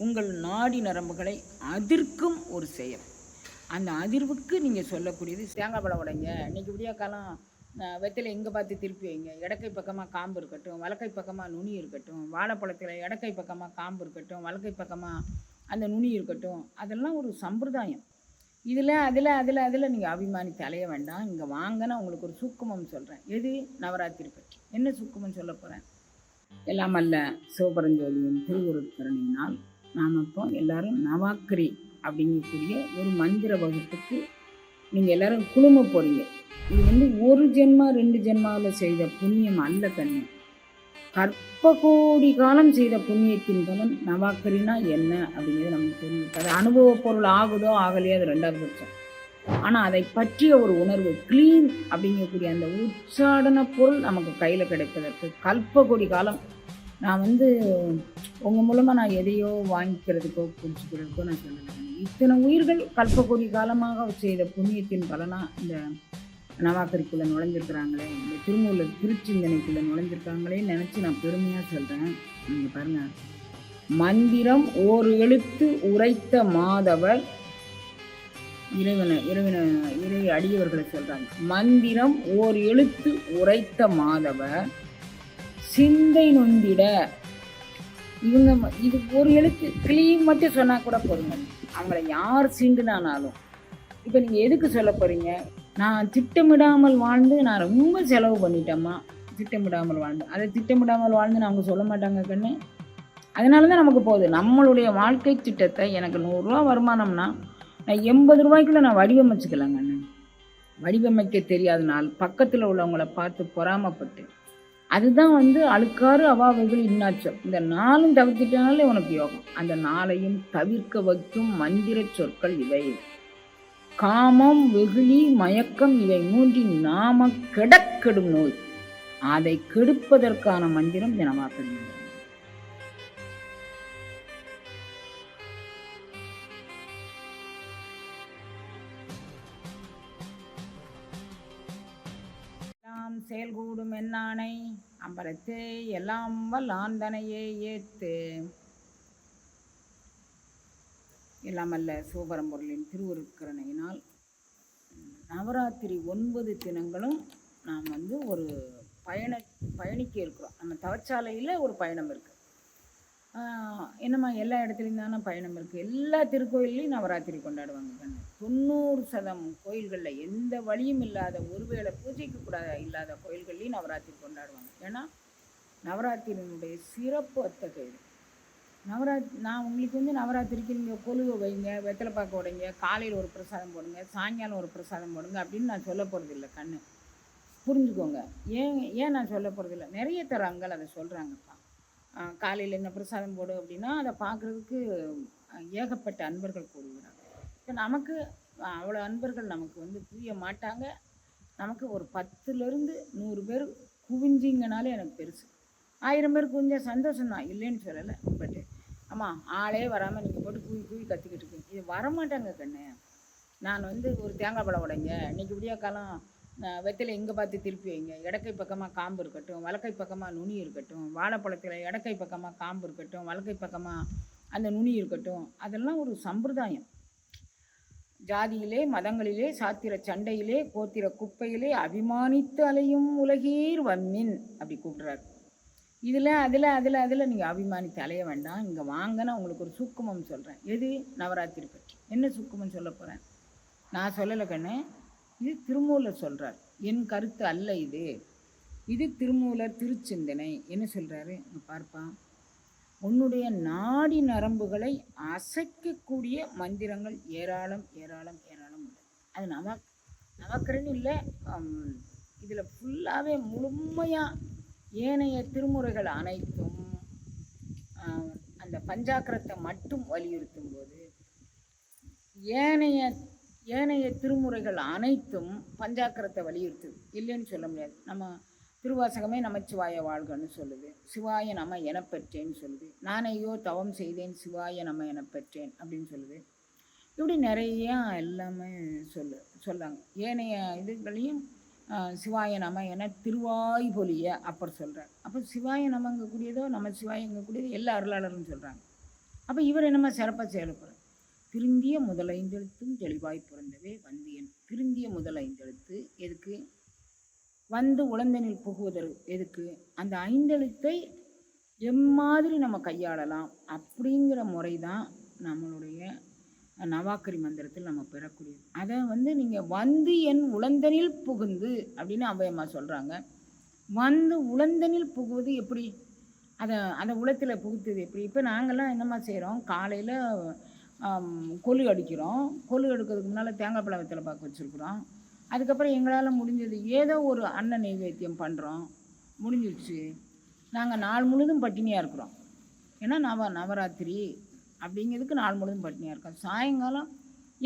உங்கள் நாடி நரம்புகளை அதிர்க்கும் ஒரு செயல். அந்த அதிர்வுக்கு நீங்கள் சொல்லக்கூடியது தேங்காய் பழம் உடைங்க. இன்றைக்கி விடிய காலம் அஹ், வெத்தலை எங்கே பார்த்து திருப்பி வைங்க? இடக்கை பக்கமாக காம்பு இருக்கட்டும் வலக்கை பக்கமாக நுனி இருக்கட்டும் வாழைப்பழத்தில் இடக்கை பக்கமாக காம்பு இருக்கட்டும் வலக்கை பக்கமாக அந்த நுனி இருக்கட்டும் அதெல்லாம் ஒரு சம்பிரதாயம். இதில் அதில் அதில் அதில் நீங்கள் அபிமானித்து அலைய வேண்டாம். இங்கே வாங்க நான் உங்களுக்கு ஒரு சுக்குமம் சொல்கிறேன் எது? நவராத்திரி பற்றி. என்ன சுக்குமம் சொல்ல போகிறேன் எல்லாம் அல்ல சிவபரஞ்சோதியின் திருவுருட்கரணியினால் நாம் இப்போ எல்லாரும் நவாக்கிரி அப்படிங்கக்கூடிய ஒரு மந்திர வகுப்புக்கு நீங்கள் எல்லாரும் குழும போகிறீங்க இது வந்து ஒரு ஜென்மா ரெண்டு ஜென்மாவில் செய்த புண்ணியம் அல்ல கண்ணு. கற்ப கோடி காலம் செய்த புண்ணியத்தின் பலன் நவாக்கரினா என்ன அப்படிங்கிறது நமக்கு தெரியும். அது அனுபவ பொருள் ஆகுதோ ஆகலையோ அது ரெண்டாவது பட்சம். ஆனால் அதை பற்றிய ஒரு உணர்வு க்ளீன் அப்படிங்கக்கூடிய அந்த உச்சாடன பொருள் நமக்கு கையில் கிடைப்பதற்கு கல்ப கோடி காலம் நான் வந்து உங்கள் மூலமாக நான் எதையோ வாங்கிக்கிறதுக்கோ புரிஞ்சுக்கிறதுக்கோ நான் சொல்லலை. இத்தனை உயிர்கள் கல்ப காலமாக செய்த புண்ணியத்தின் பலனாக இந்த நவாக்கரிக்குள்ளே நுழைஞ்சிருக்கிறாங்களே இந்த திருமூலர் திருச்சிந்தனைக்குள்ளே நுழைஞ்சிருக்காங்களே நினச்சி நான் பெருமையாக சொல்கிறேன் நீங்கள் பாருங்கள் மந்திரம் ஓர் எழுத்து உரைத்த மாதவர் இறைவனை இறைவனை இறை அடியவர்களை சொல்கிறாங்க மந்திரம் ஓர் எழுத்து உரைத்த மாதவர் சிந்தை நொந்திட. இவங்க இது ஒரு எழுத்து கிளீன் மட்டும் சொன்னால் கூட போதுங்க. அவங்கள யார் சீண்டுனானாலும் இப்போ நீங்கள் எதுக்கு சொல்ல போகிறீங்க நான் திட்டமிடாமல் வாழ்ந்து நான் ரொம்ப செலவு பண்ணிட்டேம்மா. திட்டமிடாமல் வாழ்ந்து. அதை திட்டமிடாமல் வாழ்ந்து அவங்க சொல்ல மாட்டாங்க கண்ணு. அதனால தான் நமக்கு போகுது. நம்மளுடைய வாழ்க்கை திட்டத்தை எனக்கு நூறுரூவா வருமானம்னா நான் எண்பது ரூபாய்க்குள்ள நான் வடிவமைச்சுக்கலாங்க அண்ணன் வடிவமைக்க தெரியாதனால் பக்கத்தில் உள்ளவங்களை பார்த்து பொறாமப்பட்டு அதுதான் வந்து அழுக்காறு அவாவைகள் இன்னாச்சம் இந்த நாளும் தவிர்த்துட்டனாலே உனக்கு யோகம். அந்த நாளையும் தவிர்க்க வைக்கும் மந்திர சொற்கள் இவை. காமம் வெகுளி மயக்கம் இவை மூன்றின் நாம கெடக்கெடும் நோய். அதை கெடுப்பதற்கான மந்திரம் தினமாக்கணும் செயல்கூடும் என்னானை? அம்பரத்தே எல்லாம் வல்லாந்தனையே ஏத்து. எல்லாமல்ல சிவபரம்பொருளின் திருவுருக்கரணையினால் நவராத்திரி ஒன்பது தினங்களும் நாம் வந்து ஒரு பயண பயணிக்க இருக்கிறோம். நம்ம தவச்சாலையில் ஒரு பயணம் இருக்குது என்னம்மா எல்லா இடத்துலையும் தானே பயணம் இருக்குது எல்லா திருக்கோயில்லையும் நவராத்திரி கொண்டாடுவாங்க கண்ணு. தொண்ணூறு சதம் கோயில்களில் எந்த வழியும் இல்லாத ஒருவேளை பூஜைக்கு கூட இல்லாத கோயில்கள்லையும் நவராத்திரி கொண்டாடுவாங்க. ஏன்னா நவராத்திரியினுடைய சிறப்பு அத்தகையது. நவராத் நான் உங்களுக்கு வந்து நவராத்திரிக்கு நீங்கள் கொலுவை வைங்க வெத்தலை பார்க்க உடைங்க காலையில் ஒரு பிரசாதம் போடுங்க சாயங்காலம் ஒரு பிரசாதம் போடுங்க அப்படின்னு நான் சொல்ல போகிறதில்ல கண்ணு. புரிஞ்சுக்கோங்க. ஏன் ஏன் நான் சொல்ல போகிறதில்ல நிறைய தரங்கள் அதை சொல்கிறாங்க காலையில் என்ன பிரசாதம் போடு அப்படின்னா அதை பார்க்குறதுக்கு ஏகப்பட்ட அன்பர்கள் கூடுகிறாங்க இப்போ நமக்கு அவ்வளோ அன்பர்கள் நமக்கு வந்து புரிய மாட்டாங்க. நமக்கு ஒரு பத்துலேருந்து நூறு பேர் குவிஞ்சிங்கனாலே எனக்கு பெருசு. ஆயிரம் பேர் குவிஞ்சால் சந்தோஷம் தான் இல்லைன்னு சொல்லலை. பட்டு ஆமாம் ஆளே வராமல் நீங்கள் போட்டு குவி குவி கற்றுக்கிட்டு இருக்கீங்க. இது வரமாட்டாங்க கண்ணு. நான் வந்து ஒரு தேங்காய் பழம் உடைங்க. இன்னைக்கு விடிய காலம் வெத்தலை எங்கே பார்த்து திருப்பி வைங்க? இடக்கை பக்கமாக காம்பு இருக்கட்டும் வலக்கை பக்கமாக நுனி இருக்கட்டும் வாழைப்பழத்தில் இடக்கை பக்கமாக காம்பு இருக்கட்டும் வலக்கை பக்கமாக அந்த நுனி இருக்கட்டும் அதெல்லாம் ஒரு சம்பிரதாயம். ஜாதியிலே மதங்களிலே சாத்திர சண்டையிலே கோத்திர குப்பையிலே அபிமானித்து அலையும் உலகீர் வம்மின் அப்படி கூப்பிட்றாரு. இதில் அதில் அதில் அதில் நீங்கள் அபிமானித்து அலைய வேண்டாம். இங்கே வாங்கினா உங்களுக்கு ஒரு சுக்குமம் சொல்கிறேன் எது? நவராத்திரி பற்றி. என்ன சுக்குமம் சொல்ல போகிறேன் நான் சொல்லலை கண்ணு. இது திருமூலர் சொல்கிறார் என் கருத்து அல்ல இது. இது திருமூலர் திருச்சிந்தனை. என்ன சொல்கிறாரு பார்ப்பா. உன்னுடைய நாடி நரம்புகளை அசைக்கக்கூடிய மந்திரங்கள் ஏராளம் ஏராளம் ஏராளம் உள்ளது அது நம நவக்கரன் இல்லை. இதில் ஃபுல்லாகவே முழுமையாக ஏனைய திருமுறைகள் அனைத்தும் அந்த பஞ்சாக்கரத்தை மட்டும் வலியுறுத்தும் போது ஏனைய ஏனைய திருமுறைகள் அனைத்தும் பஞ்சாக்கரத்தை வலியுறுத்துது. இல்லைன்னு சொல்ல முடியாது. நம்ம திருவாசகமே நமச்சிவாய வாழ்கன்னு சொல்லுது. சிவாய நம எனப்பெற்றேன்னு சொல்லுது. நானையோ தவம் செய்தேன் சிவாய நம எனப்பெற்றேன் அப்படின்னு சொல்லுது. இப்படி நிறையா எல்லாமே சொல்லு சொல்லாங்க ஏனைய இதுகளையும் சிவாய நம என திருவாய் பொலிய அப்புறம் சொல்கிறார் அப்போ சிவாய நமங்கக்கூடியதோ நம்ம சிவாயங்கக்கூடியதோ எல்லா அருளாளரும் சொல்கிறாங்க அப்போ இவர் என்னமா சிறப்பாக செயல்படுறார் திருந்திய முதல் ஐந்தெழுத்தும் தெளிவாய் பிறந்தவே வந்தியன். திருந்திய முதல் ஐந்தெழுத்து எதுக்கு? வந்து உழந்தனில் புகுவதற்கு எதுக்கு? அந்த ஐந்தெழுத்தை எம்மாதிரி நம்ம கையாளலாம் அப்படிங்கிற முறை தான் நம்மளுடைய நவாக்கரி மந்திரத்தில் நம்ம பெறக்கூடியது. அதை வந்து நீங்கள் வந்து என் உழந்தனில் புகுந்து அப்படின்னு அவ்வையம்மா சொல்கிறாங்க வந்து உழந்தனில் புகுவது எப்படி? அதை அந்த உளத்தில் புகுத்துது எப்படி? இப்போ நாங்கள்லாம் என்னம்மா செய்கிறோம் காலையில் கொலு அடிக்கிறோம் கொலு எடுக்கிறதுக்கு முன்னால் தேங்காய் பழம் வெத்தலை பார்க்க வச்சுருக்குறோம். அதுக்கப்புறம் எங்களால் முடிஞ்சது ஏதோ ஒரு அன்ன நைவேத்தியம் பண்ணுறோம் முடிஞ்சிடுச்சு நாங்கள் நாள் முழுதும் பட்டினியாக இருக்கிறோம். ஏன்னா நவ நவராத்திரி அப்படிங்கிறதுக்கு நாள் முழுதும் பட்டினியாக இருக்கோம். சாயங்காலம்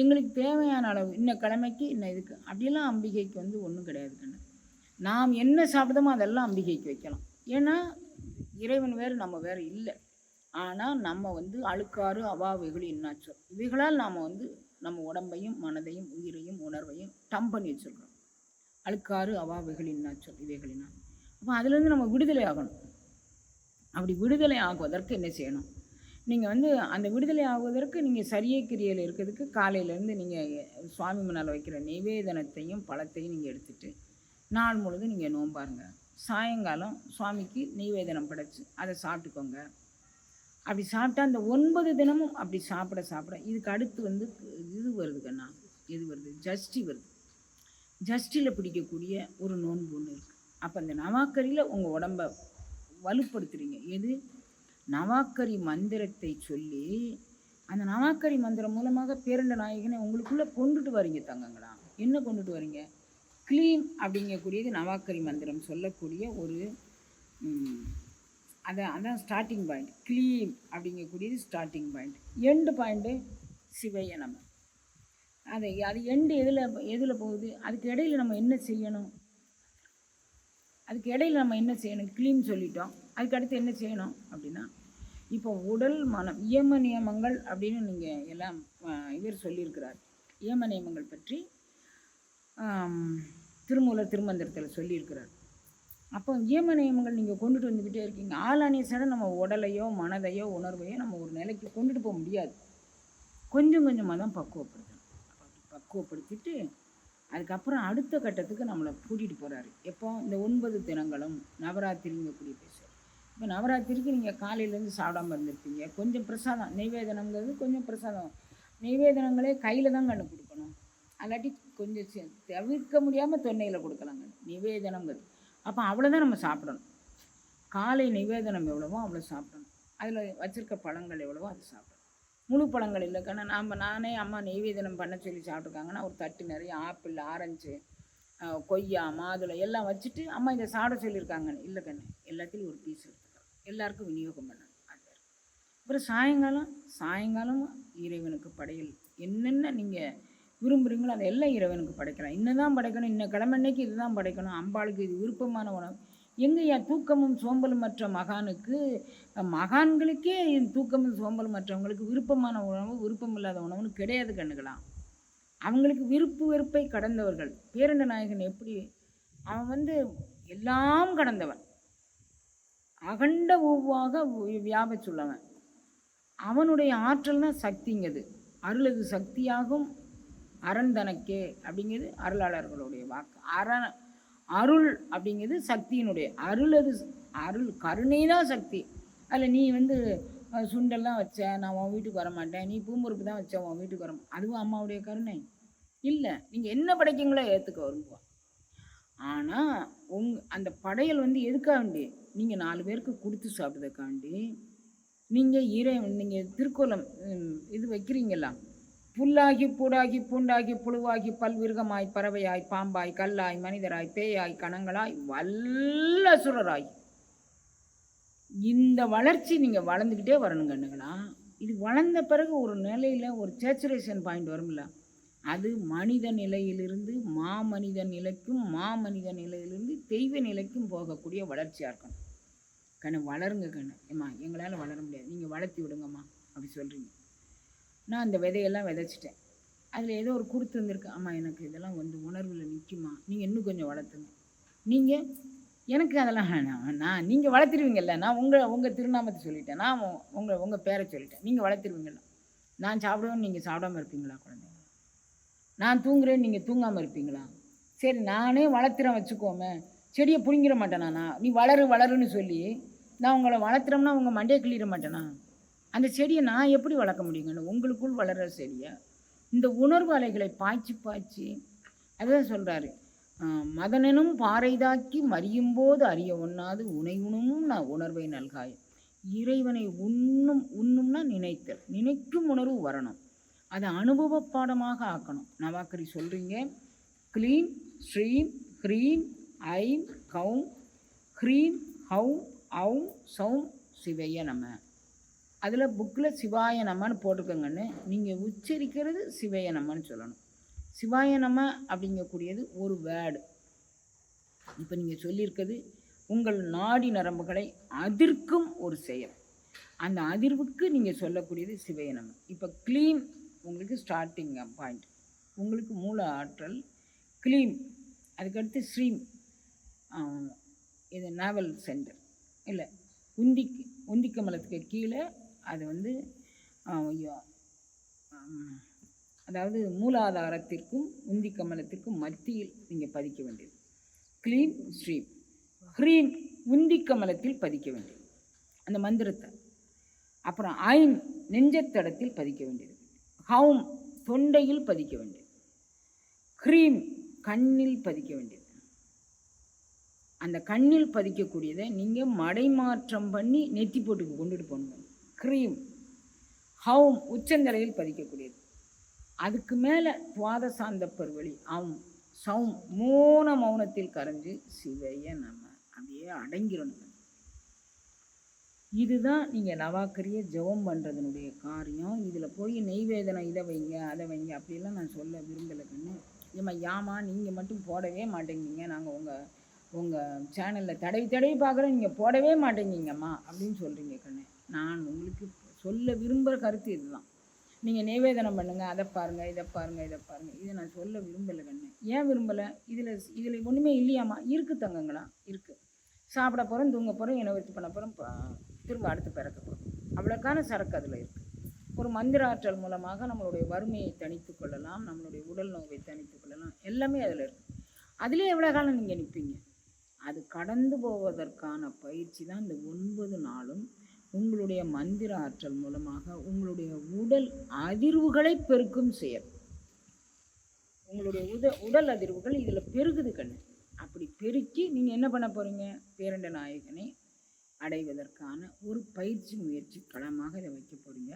எங்களுக்கு தேவையான அளவு இன்ன கிழமைக்கு இன்ன இதுக்கு அப்படிலாம் அம்பிகைக்கு வந்து ஒன்றும் கிடையாது கண்ணு. நாம் என்ன சாப்பிடுமோ அதெல்லாம் அம்பிகைக்கு வைக்கலாம். ஏன்னா இறைவன் வேறு நம்ம வேறு இல்லை. ஆனால் நம்ம வந்து அழுக்காறு அவாவைகள் என்னாச்சோ இவைகளால் நாம் வந்து நம்ம உடம்பையும் மனதையும் உயிரையும் உணர்வையும் டம் பண்ணி வச்சுருக்கோம் அழுக்காறு அவாவைகள் என்னாச்சோ இவைகளினால். அப்போ அதுலேருந்து நம்ம விடுதலை ஆகணும். அப்படி விடுதலை ஆகுவதற்கு என்ன செய்யணும்? நீங்கள் வந்து அந்த விடுதலை ஆகுவதற்கு நீங்கள் சரியை கிரியையில் இருக்கிறதுக்கு காலையிலேருந்து நீங்கள் சுவாமி முன்னால் வைக்கிற நிவேதனத்தையும் பழத்தையும் நீங்கள் எடுத்துகிட்டு நாள் முழுதும் நீங்கள் நோம்பாருங்க. சாயங்காலம் சுவாமிக்கு நெய்வேதனம் படைச்சு அதை சாப்பிட்டுக்கோங்க. அப்படி சாப்பிட்டா அந்த ஒன்பது தினமும் அப்படி சாப்பிட சாப்பிட. இதுக்கு அடுத்து வந்து இது வருது கண்ணா. இது வருது. ஜஸ்டி வருது. ஜஸ்டியில் பிடிக்கக்கூடிய ஒரு நோன்பு ஒன்று இருக்குது அப்போ அந்த நவாக்கரியில் உங்கள் உடம்ப வலுப்படுத்துறீங்க. எது? நவாக்கரி மந்திரத்தை சொல்லி அந்த நவாக்கரி மந்திரம் மூலமாக பேரண்ட நாயகனை உங்களுக்குள்ளே கொண்டுட்டு வரீங்க தங்கங்களா. என்ன கொண்டுட்டு வரீங்க? க்ளீன் அப்படிங்கக்கூடியது நவாக்கரி மந்திரம் சொல்லக்கூடிய ஒரு அதான் அதான் ஸ்டார்டிங் பாயிண்ட் க்ளீன் அப்படிங்கக்கூடியது ஸ்டார்டிங் பாயிண்ட் எண்டு பாயிண்ட்டு சிவைய நம்ம அது அது எண்டு எதில் எதில் போகுது? அதுக்கு இடையில நம்ம என்ன செய்யணும்? அதுக்கு இடையில நம்ம என்ன செய்யணும்? கிளீம் சொல்லிட்டோம். அதுக்கு அடுத்து என்ன செய்யணும் அப்படின்னா இப்போ உடல் மனம் இயம நியமங்கள் அப்படின்னு நீங்கள் எல்லாம் இவர் சொல்லியிருக்கிறார். இயம நியமங்கள் பற்றி திருமூலர் திருமந்திரத்தில் சொல்லியிருக்கிறார். அப்போ இயம நியமங்கள் நீங்கள் கொண்டுட்டு வந்துக்கிட்டே இருக்கீங்க. ஆளானியசட நம்ம உடலையோ மனதையோ உணர்வையோ நம்ம ஒரு நிலைக்கு கொண்டுட்டு போக முடியாது. கொஞ்சம் கொஞ்சமாக தான் பக்குவப்படுத்தணும். பக்குவப்படுத்திட்டு அதுக்கப்புறம் அடுத்த கட்டத்துக்கு நம்மளை கூட்டிகிட்டு போகிறாரு எப்போ? இந்த ஒன்பது தினங்களும் நவராத்திரிங்கக்கூடிய பேசுவார் இப்போ நவராத்திரிக்கு நீங்கள் காலையிலேருந்து சாப்பிடாம இருந்திருப்பீங்க. கொஞ்சம் பிரசாதம் நெய்வேதனங்கிறது கொஞ்சம் பிரசாதம். நெய்வேதனங்களே கையில் தான் கண்ணு கொடுக்கணும் அல்லாட்டி கொஞ்சம் தவிர்க்க முடியாமல் தொன்னையில் கொடுக்கலாங்க நிவேதனங்கிறது அப்போ அவ்வளோதான் நம்ம சாப்பிடணும். காலை நிவேதனம் எவ்வளவோ அவ்வளோ சாப்பிடணும். அதில் வச்சுருக்க பழங்கள் எவ்வளவோ அதை சாப்பிடணும். முழு பழங்கள் இல்லை. கண்ணா நாம் நானே அம்மா நெய்வேதனம் பண்ண சொல்லி சாப்பிட்ருக்காங்கன்னா ஒரு தட்டு நிறைய ஆப்பிள் ஆரஞ்சு கொய்யா மாதுளை எல்லாம் வச்சுட்டு அம்மா இதை சாப்பிட சொல்லியிருக்காங்க. இல்லை கண்ணு எல்லாத்திலையும் ஒரு பீஸ் எடுத்துக்கலாம். எல்லாருக்கும் விநியோகம் பண்ணணும். அது அப்புறம் சாயங்காலம் சாயங்காலம் இறைவனுக்கு படையல். என்னென்ன நீங்கள் விரும்புகிறீங்களோ அதை எல்லாம் இறைவனுக்கு படைக்கலாம். இன்னதான் படைக்கணும் இன்ன கிழமன்னைக்கு இதுதான் படைக்கணும். அம்பாளுக்கு இது விருப்பமான உணவு. எங்கேயா தூக்கமும் சோம்பலும் மற்ற மகானுக்கு மகான்களுக்கே தூக்கமும் சோம்பலும் மற்றவங்களுக்கு விருப்பமான உணவு விருப்பம் இல்லாத உணவுன்னு கிடையாது கண்ணுக்கலாம் அவங்களுக்கு விருப்பு வெறுப்பை கடந்தவர்கள். பேரண்ட நாயகன் எப்படி அவன் வந்து எல்லாம் கடந்தவன். அகண்ட ஒவ்வாக வியாப சொல்லவன் அவனுடைய ஆற்றல் தான் சக்திங்கிறது அருளது சக்தியாகும் அரண் தனக்கே அப்படிங்கிறது அருளாளர்களுடைய வாக்கு. அரண் அருள் அப்படிங்கிறது சக்தியினுடைய அருளது அருள் கருணை தான் சக்தி. அதில் நீ வந்து சுண்டெல்லாம் வச்ச நான் உன் வீட்டுக்கு வர மாட்டேன் நீ பூம்பருப்பு தான் வச்ச உன் வீட்டுக்கு வர அதுவும் அம்மாவுடைய கருணை. இல்லை நீங்கள் என்ன படைக்கீங்களோ ஏற்றுக்க வருவான் ஆனால் உங் அந்த படையல் வந்து எதுக்காண்டி? நீங்கள் நாலு பேருக்கு கொடுத்து சாப்பிட்றதுக்காண்டி நீங்கள் இறை நீங்கள் திருக்கோலம் இது வைக்கிறீங்களா புல்லாகி பூடாகி பூண்டாகி புழுவாகி பல்விருகமாய் பறவையாய் பாம்பாய் கல்லாய் மனிதராய் பேயாய் கணங்களாய் வல்லசுரராய் இந்த வளர்ச்சி நீங்கள் வளர்ந்துக்கிட்டே வரணும் கண்ணுங்களா இது வளர்ந்த பிறகு ஒரு நிலையில் ஒரு சேச்சுரேஷன் பாயிண்ட் வரும்ல. அது மனித நிலையிலிருந்து மாமனித நிலைக்கும் மாமனித நிலையிலிருந்து தெய்வ நிலைக்கும் போகக்கூடிய வளர்ச்சியாக இருக்கணும். கண்ணு வளருங்க கண்ணு. ஏம்மா எங்களால் வளர முடியாது. நீங்கள் வளர்த்தி விடுங்கம்மா. அப்படி சொல்கிறீங்க நான் அந்த விதையெல்லாம் விதைச்சிட்டேன். அதில் ஏதோ ஒரு குருத்து வந்திருக்கு. ஆமாம் எனக்கு இதெல்லாம் வந்து உணர்வில் நிற்குமா நீங்கள் இன்னும் கொஞ்சம் வளர்த்துங்க. நீங்கள் எனக்கு அதெல்லாம் வேணாம். நான் நீங்கள் வளர்த்துருவீங்கல்ல. நான் உங்கள் உங்கள் திருநாமத்தை சொல்லிட்டேன். நான் உங்கள் உங்கள் பேரை சொல்லிட்டேன். நீங்கள் வளர்த்துருவீங்கல்ல. நான் சாப்பிடுவேன் நீங்கள் சாப்பிடாம இருப்பீங்களா குழந்தைங்க? நான் தூங்குறேன் நீங்கள் தூங்காமல் இருப்பீங்களா? சரி நானே வளர்த்துறேன் வச்சுக்கோமே. செடியை பிடுங்கிட மாட்டேனா நான்? நீ வளரு வளருன்னு சொல்லி நான் உங்களை வளர்த்துறோம்னா உங்கள் மண்டையை கிள்ளிட மாட்டேனா? அந்த செடியை நான் எப்படி வளர்க்க முடியுங்கன்னு உங்களுக்குள் வளர்கிற செடியை இந்த உணர்வு அலைகளை பாய்ச்சி பாய்ச்சி அதுதான் சொல்கிறாரு மதனனும் பாறைதாக்கி மறியும் போது அறிய ஒண்ணாது உனையுணும் நான் உணர்வை நல்காய். இறைவனை உண்ணும் உண்ணும்னா நினைத்தல். நினைக்கும் உணர்வு வரணும். அதை அனுபவ பாடமாக ஆக்கணும். நவாக்கரி சொல்கிறீங்க க்ளீம் ஸ்ரீம் ஹ்ரீம் ஐம் கௌம் ஹ்ரீம் ஹவும் அவும் சௌம் சிவைய நம்ம. அதில் புக்கில் சிவாய நம்மன்னு நீங்கள் உச்சரிக்கிறது சிவைய சொல்லணும். சிவாய அப்படிங்கக்கூடியது ஒரு வேர்டு இப்போ நீங்கள் சொல்லியிருக்கிறது உங்கள் நாடி நரம்புகளை அதிர்க்கும் ஒரு செயல். அந்த அதிர்வுக்கு நீங்கள் சொல்லக்கூடியது சிவைய இப்போ க்ளீன் உங்களுக்கு ஸ்டார்டிங் பாயிண்ட் உங்களுக்கு மூல ஆற்றல் க்ளீன் அதுக்கடுத்து ஸ்ரீம் இது நாவல் சென்டர் இல்லை உந்திக்கு உந்திக்கமலத்துக்கு கீழே அது வந்து ஐயோ, அதாவது மூலாதாரத்திற்கும் உந்தி கமலத்திற்கும் மத்தியில் நீங்கள் பதிக்க வேண்டியது. க்ளீம் ஸ்ரீம் ஹ்ரீம் உந்தி கமலத்தில் பதிக்க வேண்டியது. அந்த மந்திரத்தை. அப்புறம் ஐன் நெஞ்சத்தடத்தில் பதிக்க வேண்டியது. ஹவும் தொண்டையில் பதிக்க வேண்டியது. க்ரீம் கண்ணில் பதிக்க வேண்டியது. அந்த கண்ணில் பதிக்கக்கூடியதை நீங்கள் மடைமாற்றம் பண்ணி நெத்தி போட்டுக்கு கொண்டுட்டு போகணும். க்ரீம் ஹவும் உச்சங்கரையில் பதிக்கக்கூடியது. அதுக்கு மேலே துவாதசாந்த பருவழி அவும் சவும் மூன மௌனத்தில் கரைஞ்சு சிவைய நம்ம அப்படியே அடங்கிடணும் இதுதான் நீங்கள் நவாக்கரியை ஜெபம் பண்ணுறதுனுடைய காரியம். இதில் போய் நெய்வேதனை இதை வைங்க அதை வைங்க அப்படிலாம் நான் சொல்ல விரும்பலை கண்ணு. ஏம்மா யாமா நீங்கள் மட்டும் போடவே மாட்டேங்கிங்க நாங்கள் உங்கள் உங்கள் சேனலில் தடவி தடவி பார்க்குறோம் நீங்கள் போடவே மாட்டேங்கிங்கம்மா அப்படின்னு சொல்கிறீங்க கண்ணு. நான் உங்களுக்கு சொல்ல விரும்புகிற கருத்து இதுதான். நீங்கள் நிவேதனம் பண்ணுங்கள் அதை பாருங்கள் இதை பாருங்கள் இதை பாருங்கள் இதை நான் சொல்ல விரும்பலை கண்ணு. ஏன் விரும்பலை? இதில் இதில் ஒன்றுமே இல்லையாம்மா. இருக்குது தங்கங்களா? இருக்குது சாப்பிட போகிறோம் தூங்க போகிறோம் இனவர்த்தி பண்ண போகிறோம் திரும்ப அடுத்து பிறக்க போகிறோம் அவ்வளோக்கான சரக்கு அதில் இருக்குது ஒரு மந்திர ஆற்றல் மூலமாக நம்மளுடைய வறுமையை தணித்து கொள்ளலாம் நம்மளுடைய உடல் நோவை தணித்து கொள்ளலாம். எல்லாமே அதில் இருக்குது அதிலே எவ்வளோ காலம் நீங்கள் நிற்பீங்க அது கடந்து போவதற்கான பயிற்சி தான் இந்த ஒன்பது நாளும் உங்களுடைய மந்திர ஆற்றல் மூலமாக உங்களுடைய உடல் அதிர்வுகளை பெருக்கும் செயல். உங்களுடைய உத உடல் அதிர்வுகள் இதில் பெருகுது கண்ணு. அப்படி பெருக்கி நீங்கள் என்ன பண்ண போகிறீங்க பேரண்ட நாயகனை அடைவதற்கான ஒரு பயிற்சி முயற்சி களமாக இதை வைக்க போகிறீங்க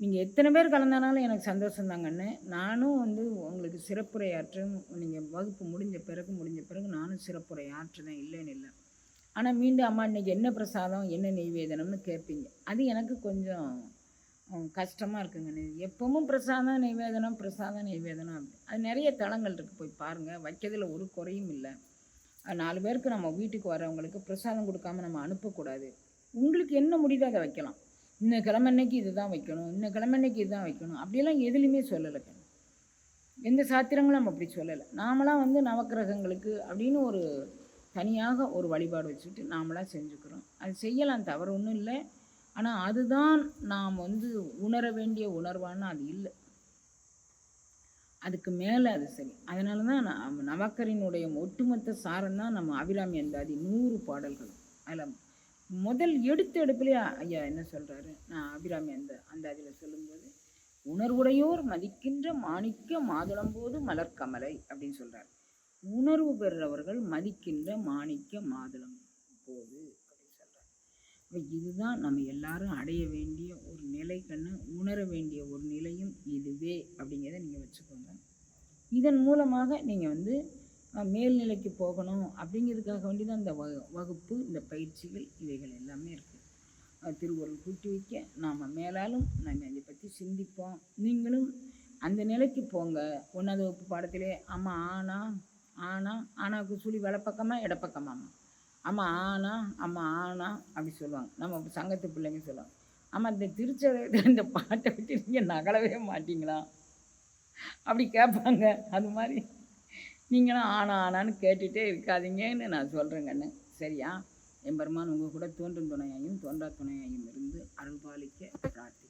நீங்கள் எத்தனை பேர் கலந்தானாலும் எனக்கு சந்தோஷம் தாங்கண்ணு நானும் வந்து உங்களுக்கு சிறப்புரையாற்றும் நீங்கள் வகுப்பு முடிஞ்ச பிறகு முடிஞ்ச பிறகு நானும் சிறப்புரையாற்றுதான் இல்லைன்னு இல்லை. ஆனால் மீண்டும் அம்மா இன்னைக்கு என்ன பிரசாதம் என்ன நெய்வேதனம்னு கேட்பீங்க. அது எனக்கு கொஞ்சம் கஷ்டமாக இருக்குங்க. எப்பவும் பிரசாதம் நெய்வேதனம் பிரசாதம் நெய்வேதனம் அப்படி. அது நிறைய தளங்கள் இருக்குது போய் பாருங்கள் வைக்கிறதுல ஒரு குறையும் இல்லை. அது நாலு பேருக்கு நம்ம வீட்டுக்கு வரவங்களுக்கு பிரசாதம் கொடுக்காம நம்ம அனுப்பக்கூடாது. உங்களுக்கு என்ன முடியுதோ அதை வைக்கலாம். இன்ன கிழமை அன்னைக்கு இதுதான் வைக்கணும். இன்ன கிழமை அன்னைக்கு இதுதான் வைக்கணும். அப்படியெல்லாம் எதுலேயுமே சொல்லலை எந்த சாத்திரங்களும் நம்ம அப்படி சொல்லலை. நாமளாம் வந்து நவக்கிரகங்களுக்கு அப்படின்னு ஒரு தனியாக ஒரு வழிபாடு வச்சுட்டு நாமளாக செஞ்சுக்கிறோம். அது செய்யலாம் தவறு ஒன்றும் இல்லை. ஆனால் அதுதான் நாம் வந்து உணர வேண்டிய உணர்வான்னு அது இல்லை. அதுக்கு மேலே அது சரி. அதனால தான் நவக்கரினுடைய ஒட்டுமொத்த சாரம் தான் நம்ம அபிராமி அந்தாதி நூறு பாடல்கள். அதில் முதல் எடுத்த எடுப்பிலே ஐயா என்ன சொல்கிறாரு நான் அபிராமி அந்த அந்தாதியில் சொல்லும்போது உணர்வுடையோர் மதிக்கின்ற மாணிக்க மாதுளம்போது மலர்கமலை அப்படின்னு சொல்கிறார் உணர்வு பெறுறவர்கள் மதிக்கின்ற மாணிக்க மாதுளம் போது இதுதான் நம்ம எல்லாரும் அடைய வேண்டிய ஒரு நிலை கண்ணு உணர வேண்டிய ஒரு நிலையும் இதுவே அப்படிங்கிறத நீங்கள் வச்சுக்கோங்க. இதன் மூலமாக நீங்கள் வந்து மேல்நிலைக்கு போகணும் அப்படிங்கிறதுக்காக வேண்டி தான் இந்த வ வகுப்பு இந்த பயிற்சிகள் இவைகள் எல்லாமே இருக்குது திருவருள் கூட்டி வைக்க நாம் மேலாலும் நம்ம இதை பற்றி சிந்திப்போம். நீங்களும் அந்த நிலைக்கு போங்க. ஒன்றாவது வகுப்பு பாடத்திலே அம்மா ஆனால் ஆனா ஆனாவுக்கு சுழி வலப்பக்கமா இடப்பக்கமாம்மா அம்மா ஆனா அம்மா ஆனா அப்படி சொல்லுவாங்க. நம்ம சங்கத்து பிள்ளைங்க சொல்லுவாங்க. அம்மா இந்த திருச்சதத்தில் இந்த பாட்டை விட்டு நீங்கள் நகலவே மாட்டிங்களா? அப்படி கேட்பாங்க. அது மாதிரி நீங்களும் ஆனா ஆனான்னு கேட்டுகிட்டே இருக்காதீங்கன்னு நான் சொல்கிறேங்கண்ணு சரியா? எம்பெருமான் உங்கள் கூட தோன்றும் துணையாயும் தோன்றா துணையாயும் இருந்து அருள்பாலிக்க பிரார்த்தி